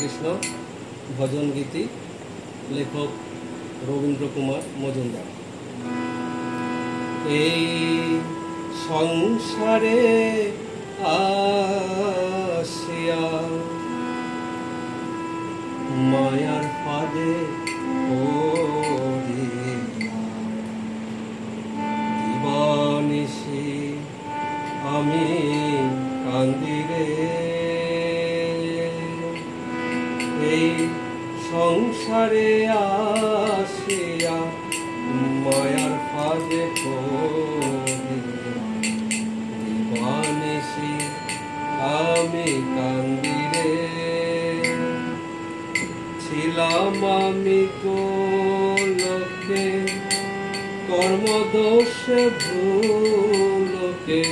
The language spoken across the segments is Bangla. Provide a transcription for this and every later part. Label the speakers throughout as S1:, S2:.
S1: শ্রীকৃষ্ণ ভজন গীতি লেখক রবীন্দ্র কুমার মজুমদার। এই সংসারে আসিয়া আসিয়া মায়ার ফাঁদে দিবানিশি আমি কান্দিরে ছিলাম আমি লোকে কর্মদোষে ভুলকে,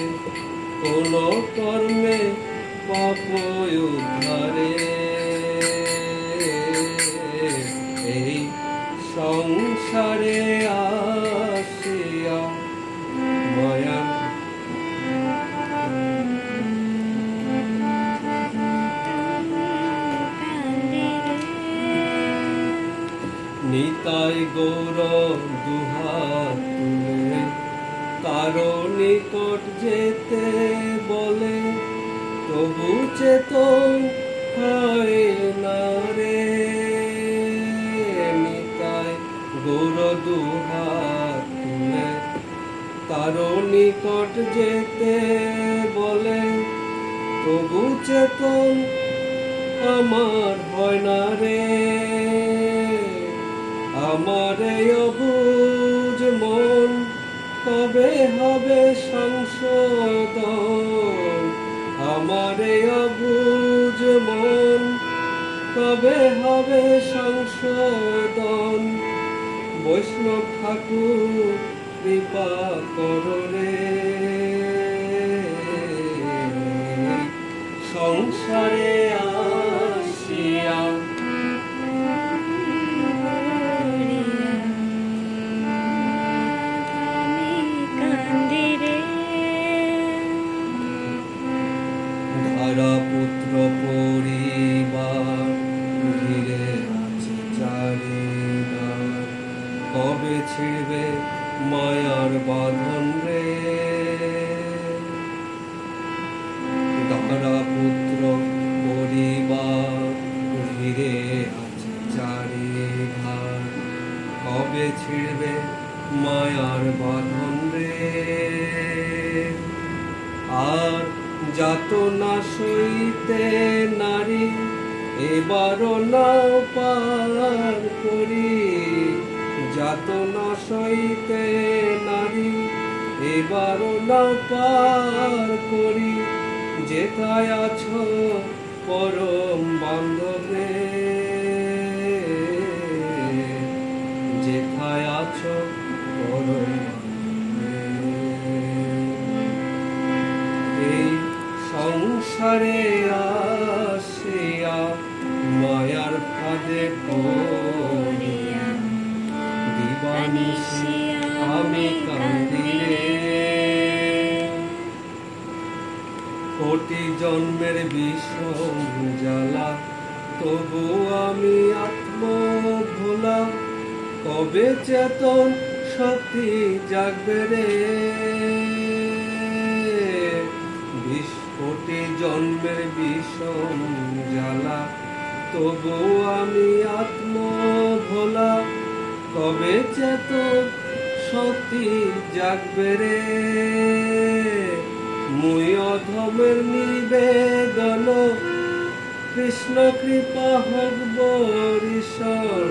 S1: কোন কর্মে পাপ উদ্ধারে। সংসারে আসিয়া নিতাই গৌর দুহাত কারও নিকট যেতে বলে তবু চেতন কারও নিকট যেতে বলে, তবু চেতন আমার হয় না রে। আমার অবুজ মন কবে হবে সংশোধন? আমার অবুজ মন কবে হবে সংশোধন? বৈষ্ণব ঠাকুর কৃপা কররে সংসারে আসিয়া ধারা পুত্র পরিবার ঘিরে আছে চারিবার। কবে ছিড়বে মায়ার বাঁধন রে। ধারা পুত্র পরিবার ঘিরে আছে চারিধার। কবে ছিড়বে মায়ার বাঁধন রে? আর যাত না সইতে নারী, এবারও না পার করি। যাত সইতে নারী, এবারও নাও পার করি। যেথায় আছো পরম বান্ধবে, যেথায় আছো পরম এই সংসারে আসিয়া মায়ার ফাঁদে পড়িয়া দিবানিশি আমি কান্দিরে। কোটি জন্মের বিষম জ্বালা, তবু আমি কবে চেতন জাগবে রে। বিশ কোটি জন্মের বিষম জ্বালা, তবু আমি আত্ম কবে চেতন শক্তি জাগবে রে? মুই অধমের নিবেদন, কৃষ্ণ কৃপা হোক বরিশন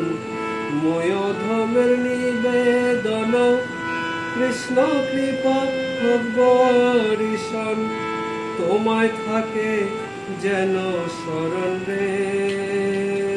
S1: মুই অধমের নিবেদন, কৃষ্ণ কৃপা হোক বরিশন তোমায় থাকে যেন শরণ রে।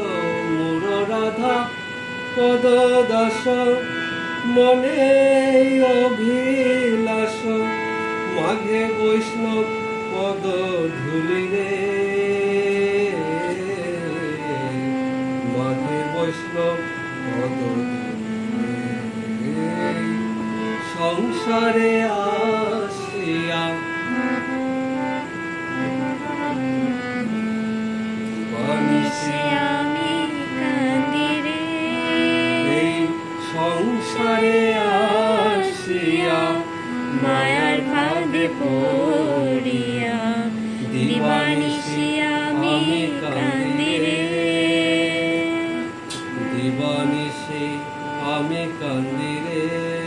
S1: পদদাস মনে অভিলাষ। মাঘে বৈষ্ণব পদ ধুলি রে। মাঘে বৈষ্ণব পদ সংসারে আসিয়া বানিসি
S2: আমি কান্দি রে আমি কান্দিরে